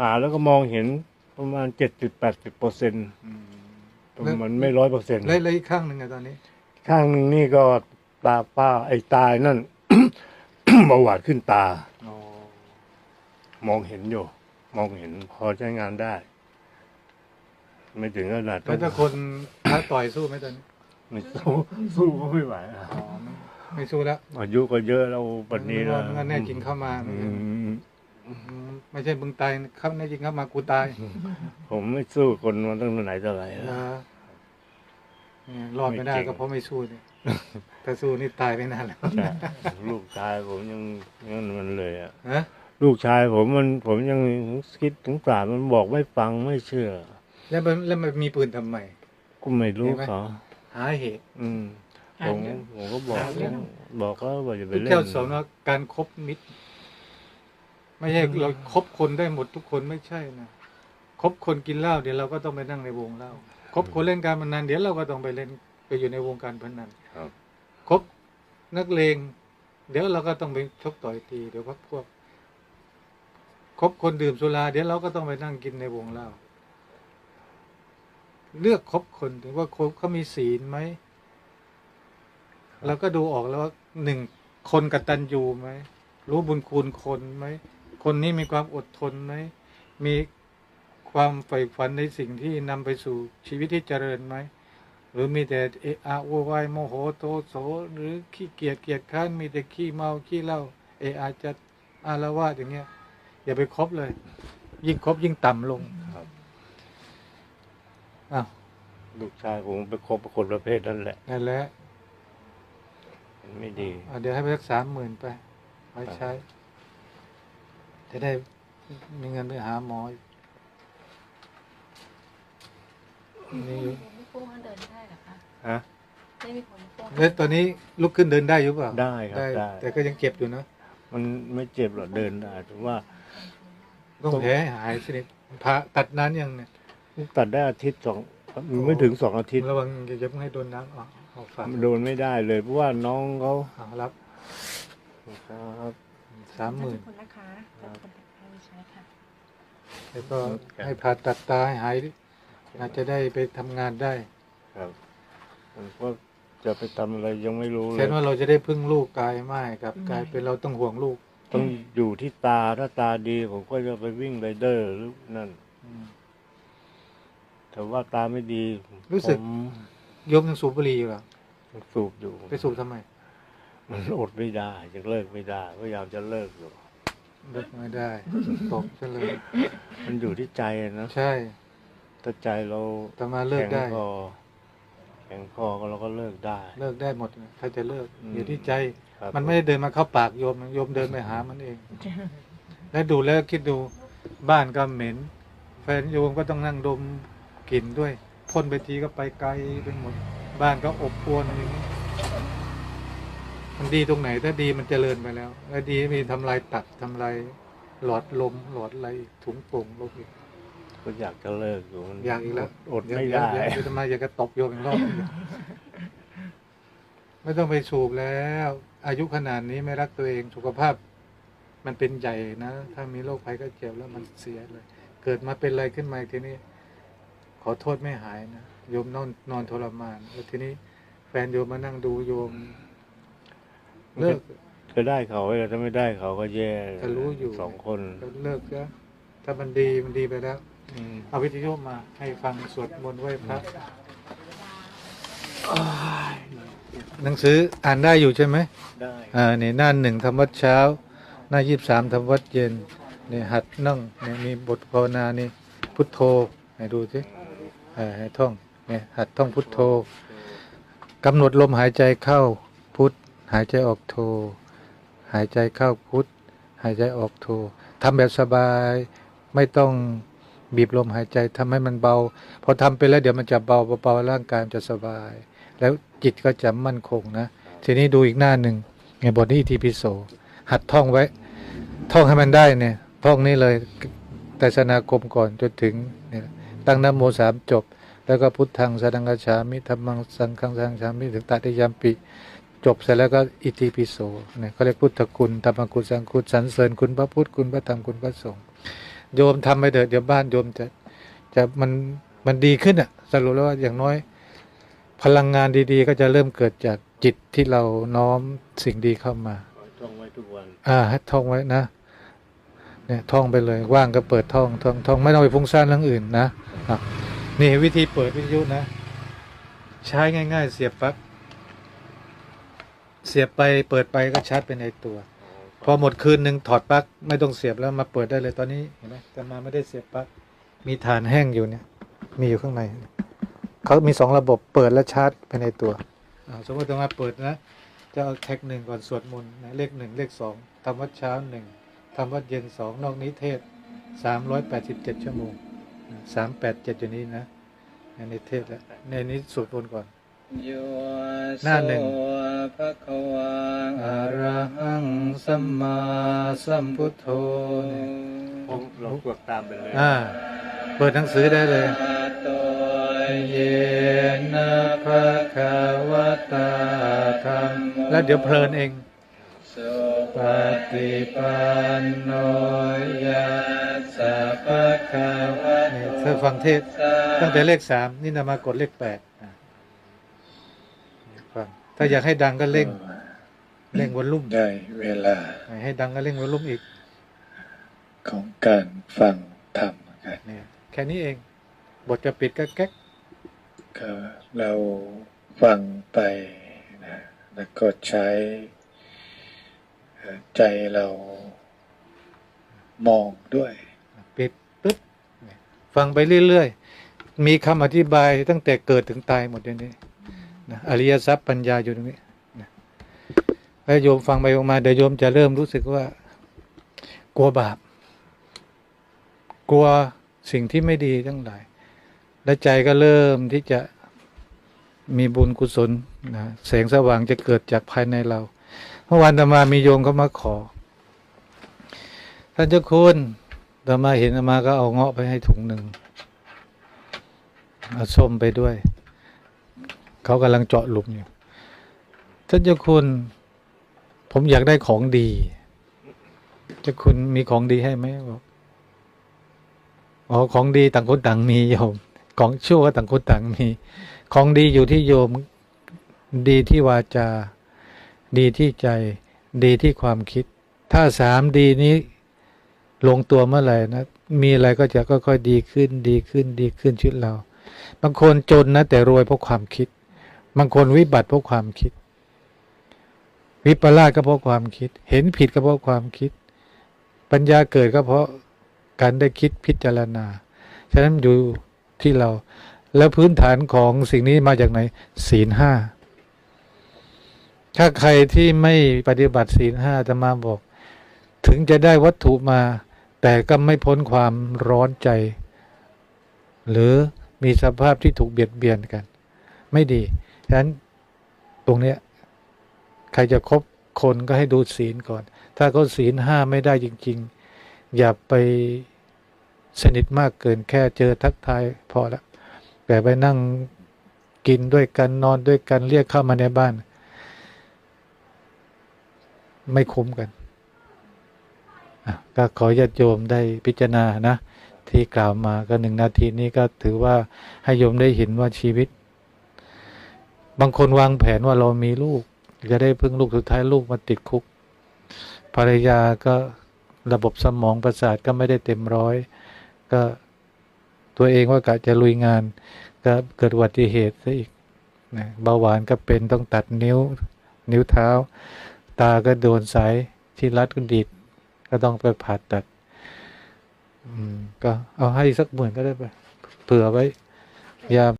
หาแล้วก็มองเห็นประมาณเจ็ดสิบแปดสิบเปอร์เซ็นต์อืมมันไม่ร้อยเปอร์เซ็นต์แล้วแล้วอีกข้างหนึ่งอะตอนนี้ ข้างหนึ่งนี่ก็ตาป้าไอ้ตายนั่นเบาหวานขึ้นตาอ๋อมองเห็นอยู่ มองเห็นพอใช้งานได้ ไม่ถึงขนาดแล้วถ้าคนท้าต่อยสู้ไหมตอนนี้ไม่สู้สู้ก็ไม่ไหวอะอ๋อไม่ไม่สู้แล้วอายุก็เยอะแล้วปัจนี้แล้วมันก็แน่จริงเข้ามาอืมอืม ไม่ใช่มึงตายเข้าแน่จริงเข้ามากูตาย ผมไม่สู้คนมาตั้งแต่ไหนแต่ไรแล้วนะเนี่ยรอดไม่ได้ไม่เก่ง ก็เพราะไม่สู้เนี่ยถ้าสู้นี่ตายไปนานแล้วใช่ลูกชายผมยังยังมันเลยอะ ฮะลูกชายผมมันผมยังคิดถึงสารมันบอกไม่ฟังไม่เชื่อ แล้วมันแล้วมันมีปืนทำไม ก็ไม่รู้เห็นไหม เขาหาเหตุ อืม ผมผมก็บอกหาเรื่อง บอกก็ว่าอย่าไปทุกเล่เจ้านสอนว่าการคบมิตร ไม่ใช่เราคบคนได้หมดทุกคนไม่ใช่นะคบคนกินเหล้าเดี๋ยวเราก็ต้องไปนั่งในวงเหล้าคบคนเล่นการพนันเดี๋ยวเราก็ต้องไปเล่นไปอยู่ในวงการพนันครับคบนักเลงเดี๋ยวเราก็ต้องไปชกต่อยตีเดี๋ยวพักพวกคบคนดื่มสุราเดี๋ยวเราก็ต้องไปนั่งกินในวงเหล้าเลือกคบคนถึงว่าคบเขามีศีลไหมเราก็ดูออกแล้วว่าหนึ่งคนกตัญญูไหมรู้บุญคุณคนไหม คนนี้มีความอดทนไหมมีความใฝ่ฝันในสิ่งที่นำไปสู่ชีวิตที่เจริญไหมหรือมีแต่เอะอะโวยวายโมโหโทโสหรือขี้เกียจเกียจค้านมีแต่ขี้เมาขี้เหล้าเอะอาจจะอารวาสอย่างเงี้ย อย่าไปคบเลย ยิ่งคบยิ่งต่ำลงครับอ้าวลูกชายผมไปคบกับคนประเภทนั้นแหละนั่นแหละมันไม่ดีอะเดี๋ยวให้ไปสักสามหมื่นไปไว้ใช้ จะได้มีเงินไปหาหมออีกนี่อยู่ไม่พุ่งมันเดินได้เหรอคะฮะไม่มีผลพุ่งแล้วตอนนี้ลุกขึ้นเดินได้อยู่เปล่าได้ครับได้ แต่ก็ยังเจ็บอยู่นะมันไม่เจ็บหรอกเดินได้แต่ว่าต้องแผลให้หายสนิทผ่าตัดนานยังเนี่ยตัดได้อาทิตย์สองไม่ถึงสองอาทิตย์ระวังอย่าอย่าเพิ่งให้โดนน้ำออกออกฝักโดนไม่ได้เลยเพราะว่าน้องเขาเอารับครับ สามหมื่นขอบคุณนะคะขอบคุณให้ใช้ค่ะแล้วก็ให้ผ่าตัดตาให้หายอาจจะได้ไปทำงานได้ครับผมก็จะไปทำอะไรยังไม่รู้เลเช่ยนว่าเราจะได้พึ่งลูกกายไม่กับกลายเป็นเราต้องห่วงลูกต้องอยู่ที่ตาถ้าตาดีผมก็จะไปวิ่งไรเดอร์หรือนั่นแต่ว่าตาไม่ดีรู้สึก ผมโยมยังสูบบุหรี่อยู่เหรอสูบอยู่ไปสูบทำไม มันอดไม่ได้ยังเลิกไม่ได้พยายามจะเลิกอยู่ เลิกไม่ได้ ตกซะเลยมันอยู่ที่ใจนะใช่ถ้าใจเราแต่มาเลิกแข็งได้พอแข็งพอก็เราก็เลิกได้ เลิกได้หมดถ้าจะเลิกอืมอยู่ที่ใจครับมันไม่ได้เดินมาเข้าปากโยมโยมเดินไปหามันเอง แล้วดูแล้วคิดดูบ้านก็เหม็น แฟนโยมก็ต้องนั่งดมกลิ่นด้วยพ่นไปทีก็ไปไกลไปหมด บ้านก็อบอวนอย่างนี้ มันดีตรงไหน ถ้าดีมันเจริญไปแล้วแล้วดีมีทำลายตับทำลายหลอดลมหลอดอะไรถุงโป่งลมอีกก็อยากจะเลิกอยู่มันอยากอีกแล้วอดไม่ได้เยวเยวจะมาอยากจะตบโยมอีกรอบหนึ่งไม่ต้องไปสูบแล้ว อายุขนาดนี้ไม่รักตัวเองสุขภาพ มันเป็นใหญ่นะ ถ้ามีโรคภัยก็เจ็บแล้วมันเสียเลย เกิดมาเป็นอะไรขึ้นมาอีกทีนี้ ขอโทษไม่หายนะโยมนอนนอนทรมาน แล้วทีนี้ แฟนโยมมานั่งดูโยม เลิกก็ได้เขาไว้ถ้าไม่ได้เขาก็แย่ก็รู้อยู่ สองคนเลิกซะถ้ามันดีมันดีไปแล้ว อืมเอาวิทยุมาให้ฟังสวดมนต์ไหว้พระหนังสืออ่านได้อยู่ใช่ไหม ได้อ่านี่หน้าหนึ่งทำวัดเช้า หน้ายี่สิบสามทำวัดเย็นนี่หัดนั่งนี่มีบทภาวนานี่พุทโธให้ดูสิเออให้ท่องเนี่ยหัดท่องพุทโธกำหนดลมหายใจเข้าพุท หายใจออกโธหายใจเข้าพุทหายใจออกโธทำแบบสบายไม่ต้องบีบลมหายใจทำให้มันเบา พอทำไปแล้วเดี๋ยวมันจะเบาเบาร่างกายมันจะสบาย แล้วจิตก็จะมั่นคงนะ ทีนี้ดูอีกหน้าหนึ่งในบทนี้อิติปิโสหัดท่องไว้ ท่องให้มันได้เนี่ย ท่องนี่เลยแต่สนาคมก่อนจนถึงเนี่ยตั้งนโมสามจบ แล้วก็พุทธังสดังกชามิธรรมังสังฆังสังฆามิถึงตติยามปิ จบเสร็จแล้วก็อิติปิโสเนี่ยเขาเรียกพุทธคุณธรรมคุณสังคุณสรรเสริญคุณพระพุทธคุณพระธรรมคุณพระสงฆ์โยมทำไปเถิดเดี๋ยวบ้านโยมจะจะมันมันดีขึ้นอะสรุปแล้วว่าอย่างน้อย พลังงานดีๆ ก็จะเริ่มเกิดจากจิตที่เราน้อมสิ่งดีเข้ามาขอท่องไว้ทุกวันอ่าให้ท่องไว้นะเนี่ยท่องไปเลยว่างก็เปิดท่องท่องท่องไม่ต้องไปฟุ้งซ่านเรื่องอื่นนะอะนี่วิธีเปิดวิทยุนะ ใช้ง่าย ๆ เสียบปลั๊ก เสียบไปเปิดไปก็ชาร์จไปในตัว พอหมดคืนหนึ่งถอดปลั๊กไม่ต้องเสียบแล้วมาเปิดได้เลยตอนนี้เห็นไหมแต่มาไม่ได้เสียบปลั๊กมีฐานแห้งอยู่เนี่ย มีอยู่ข้างในเขามีสองระบบเปิดและชาร์จไปในตัวอ่าสมมติจะมาเปิดนะจะเอาแท็กหนึ่งก่อนสวดมนต์นะเลขหนึ่งเลขสองทำวัดเช้าหนึ่งทำวัดเย็นสองนอกนี้เทศสามร้อยแปดสิบเจ็ดชั่วโมงสามแปดเจ็ดอยู่นี้นะในนี้เทศแล้วในนี้สวดมนต์ก่อนโย หน้าหนึ่งภะคะวังอะระหังสัมมาสัมพุทโธเนี่ยผมเรากดตามไปเลยอ่าเปิดหนังสือได้เลยอะโตเยนะภะคะวะตาธรรมแล้วเดี๋ยวเพลินเองสุปฏิปันโนยัสสะภะคะวะนี่เธอฟังเทศสะตั้งแต่เลขสามนี่นำมากดเลขแปดอะ ฟังถ้าอยากให้ดังก็เร่งเร่งวอลลุ่มได้เวลา ให้ดังก็เร่งวอลลุ่มอีก ของการฟังธรรมกันเนี่ยแค่นี้เอง บทจะปิดก็แก๊กก็เราฟังไปนะแล้วก็ใช้เอ่อใจเรามองด้วย ปิดปึ๊บเนี่ยฟังไปเรื่อย ๆ มีคำอธิบายตั้งแต่เกิดถึงตายหมดอย่างนี้ นะอริยทรัพย์ปัญญาอยู่ตรงนี้นะแล้วโยมฟังไปฟังมาเดี๋ยวโยมจะเริ่มรู้สึกว่า กลัวบาป กลัวสิ่งที่ไม่ดีทั้งหลาย และใจก็เริ่มที่จะมีบุญกุศลนะแสงสว่างจะเกิดจากภายในเราเมื่อวานอาตมามีโยมเขามาขอ ท่านเจ้าคุณอาตมาเห็นตมาก็เอาเงาะไปให้ถุงหนึ่งเอาส้มไปด้วย เขากำลังเจาะหลุมอยู่ท่านเจ้าคุณ ผมอยากได้ของดี เจ้าคุณมีของดีให้ไหมบอกอ๋อของดีต่างคนต่างมีโยม ของชั่วก็ต่างคนต่างมี ของดีอยู่ที่โยม ดีที่วาจา ดีที่ใจ ดีที่ความคิด ถ้าสามดีนี้ลงตัวเมื่อไหร่นะ มีอะไรก็จะค่อยๆดีขึ้น ดีขึ้น ดีขึ้นชีวิตเรา บางคนจนนะแต่รวยเพราะความคิด บางคนวิบัติเพราะความคิด วิปลาสก็เพราะความคิด เห็นผิดก็เพราะความคิด ปัญญาเกิดก็เพราะการได้คิดพิจารณา ฉะนั้นอยู่ที่เรา แล้วพื้นฐานของสิ่งนี้มาจากไหน ศีลห้า ถ้าใครที่ไม่ปฏิบัติศีลห้าจะมาบอก ถึงจะได้วัตถุมา แต่ก็ไม่พ้นความร้อนใจ หรือมีสภาพที่ถูกเบียดเบียนกัน ไม่ดี ฉะนั้นตรงเนี้ยใครจะคบคนก็ให้ดูศีลก่อน ถ้าเขาศีลห้าไม่ได้จริง ๆ อย่าไปสนิทมากเกินแค่เจอทักทายพอละแต่ไปนั่งกินด้วยกันนอนด้วยกันเรียกเข้ามาในบ้าน ไม่คุ้มกัน ก็ขอญาติโยมได้พิจารณานะ ที่กล่าวมาก็หนึ่งนาทีนี้ก็ถือว่าให้โยมได้เห็นว่าชีวิต บางคนวางแผนว่าเรามีลูก จะได้พึ่งลูกสุดท้ายลูกมาติดคุก ภรรยาก็ระบบสมองประสาทก็ไม่ได้เต็มร้อย ก็ตัวเองว่ากะจะลุยงาน ก็เกิดอุบัติเหตุซะอีกนะเบาหวานก็เป็นต้องตัดนิ้วนิ้วเท้า ตาก็โดนสายที่รัดก็ดีดก็ต้องไปผ่าตัด อืม ก็เอาให้สักหมื่นก็ได้ไปเผื่อไว้ยา